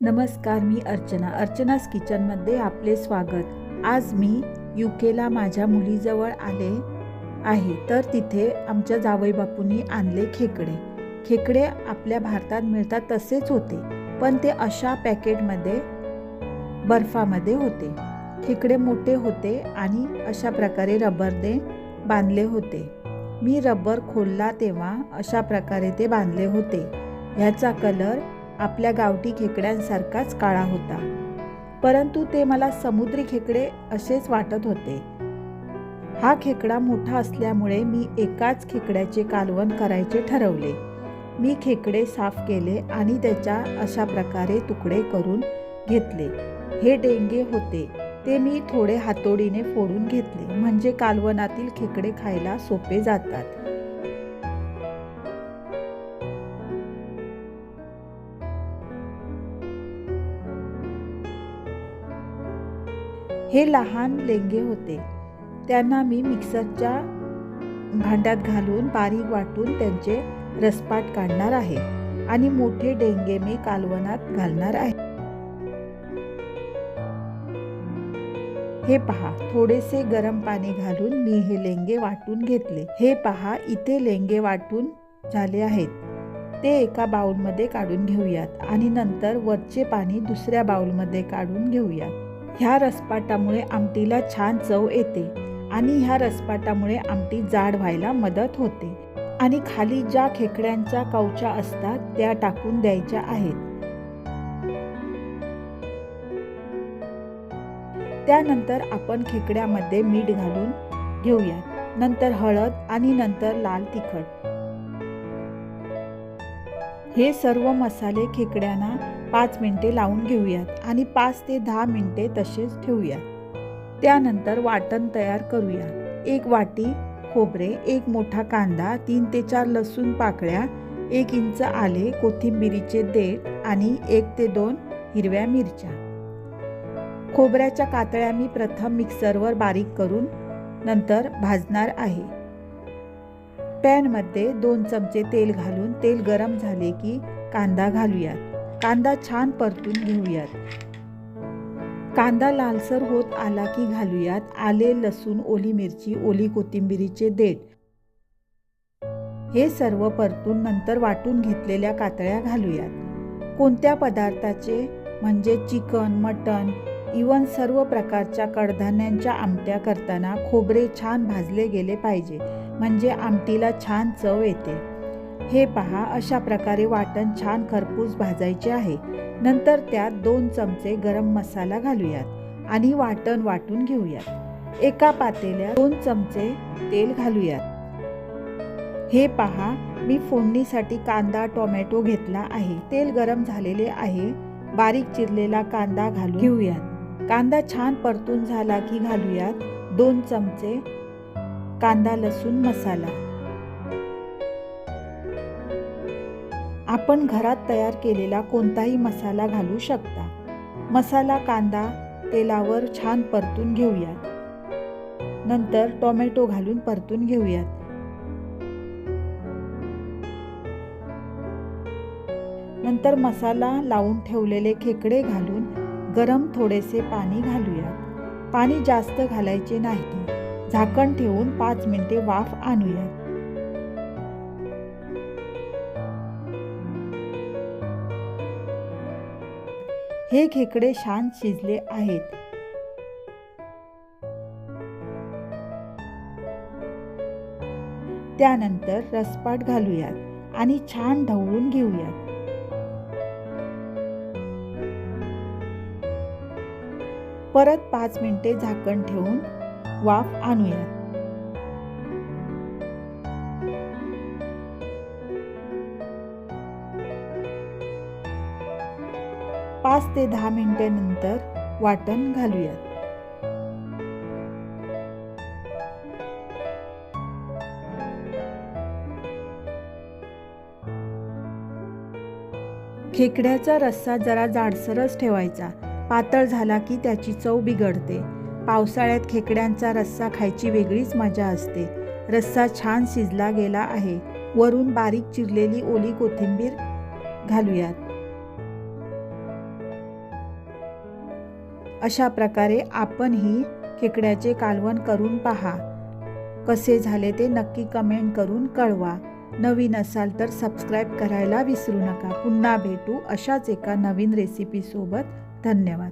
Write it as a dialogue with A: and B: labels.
A: नमस्कार मी अर्चना. अर्चनास किचनमध्ये आपले स्वागत. आज मी यू केला माझ्या मुलीजवळ आले आहे. तर तिथे आमच्या जावई बापूंनी आणले खेकडे. खेकडे आपल्या भारतात मिळतात तसेच होते पण ते अशा पॅकेटमध्ये बर्फामध्ये होते. खेकडे मोठे होते आणि अशा प्रकारे रबरने बांधले होते. मी रबर खोलला तेव्हा अशा प्रकारे ते बांधले होते. ह्याचा कलर आपल्या गावठी खेकड्यांसारखाच काळा होता. परंतु ते मला समुद्री खेकडे असेच वाटत होते. हा खेकडा मोठा असल्यामुळे मी एकाच खेकड्याचे कालवण करायचे ठरवले. मी खेकडे साफ केले आणि त्याच्या अशा प्रकारे तुकडे करून घेतले. हे डेंगे होते. ते मी थोडे हातोडीने फोडून घेतले. म्हणजे कालवणातील खेकडे खायला सोपे जातात. हे लहान लेंगे होते. त्यांना मी मिक्सरच्या भांड्यात घालून बारीक वाटून त्यांचे रसपाट काढणार आहे आणि मोठे डेंगे मी कालवणात घालणार आहे. हे पहा थोडेसे गरम पाणी घालून मी हे लेंगे वाटून घेतले. हे पहा इथे लेंगे वाटून झाले आहेत. ते एका बाउलमध्ये काढून घेऊयात आणि नंतर वरचे पाणी दुसऱ्या बाउलमध्ये काढून घेऊयात. ह्या रसपाटामुळे आमटीला छान चव येते आणि ह्या रसपाटामुळे आमटी जाड व्हायला मदत होते. आणि खाली ज्या खेकड्यांच्या कवच्या असतात त्या टाकून द्यायच्या आहेत. त्यानंतर आपण खेकड्यामध्ये मीठ घालून घेऊयात. नंतर हळद आणि नंतर लाल तिखट. हे सर्व मसाले खेकड्यांना पाच मिनटे लावून घेऊयात आणि पाच ते दहा मिनटे तसेच ठेवूयात. त्यानंतर वाटण तयार करूया एक वाटी खोबरे एक मोठा कांदा तीन ते चार लसूण पाकळ्या एक इंच आले कोथिंबिरीचे देठ आणि एक ते दोन हिरव्या मिरच्या. खोबऱ्याच्या कातळ्या मी प्रथम मिक्सरवर बारीक करून नंतर भाजणार आहे. पॅनमध्ये दोन चमचे तेल घालून तेल गरम झाले की कांदा घालूयात. कांदा छान परतून घेऊयात. कांदा लालसर होत आला की घालूयात. आले लसूण ओली मिरची ओली कोथिंबिरीचे देठ. हे सर्व परतून नंतर वाटून घेतलेल्या कातळ्या घालूयात. कोणत्या पदार्थाचे? म्हणजे चिकन मटन इवन सर्व प्रकारच्या कडधान्यांच्या आमट्या करताना खोबरे छान भाजले गेले पाहिजे. म्हणजे आमटीला छान चव येते. हे पहा अशा प्रकारे वाटण छान खरपूस भाजायचे आहे. नंतर त्यात दोन चमचे गरम मसाला घालूयात आणि वाटण वाटून घेऊयात. एका पातेल्यात दोन चमचे तेल घालूयात. हे पहा मी फोडणीसाठी कांदा टोमॅटो घेतला आहे. तेल गरम झालेले आहे. बारीक चिरलेला कांदा घालून घेऊयात. कांदा छान परतून झाला की घालूयात. दोन चमचे कांदा लसूण मसाला. आपण घरात तयार केलेला कोणताही मसाला घालू शकता. मसाला कांदा तेलावर छान परतून घेऊयात. नंतर टोमॅटो घालून परतून घेऊयात. नंतर मसाला लावून ठेवलेले खेकडे घालून गरम थोडेसे पाणी घालूयात. पाणी जास्त घालायचे नाही. झाकण ठेवून पाच मिनिटे वाफ आणूयात हे खेकडे छान शिजले आहेत. त्यानंतर रसपाट घालूयात आणि छान ढवळून घेऊयात. परत पाच मिनिटे झाकण ठेवून वाफ आणूयात पाच ते दहा मिनिटानंतर वाटण घालूयात. खेकड्याचा रस्सा जरा जाडसरच ठेवायचा. पातळ झाला की त्याची चव बिघडते. पावसाळ्यात खेकड्यांचा रस्सा खायची वेगळीच मजा असते. रस्सा छान शिजला गेला आहे. वरून बारीक चिरलेली ओली कोथिंबीर घालूयात. अशा प्रकारे आपणही खेकड्याचे कालवण करून पहा. कसे झाले ते नक्की कमेंट करून कळवा. नवीन असाल तर सबस्क्राईब करायला विसरू नका. पुन्हा भेटू अशाच एका नवीन रेसिपीसोबत धन्यवाद.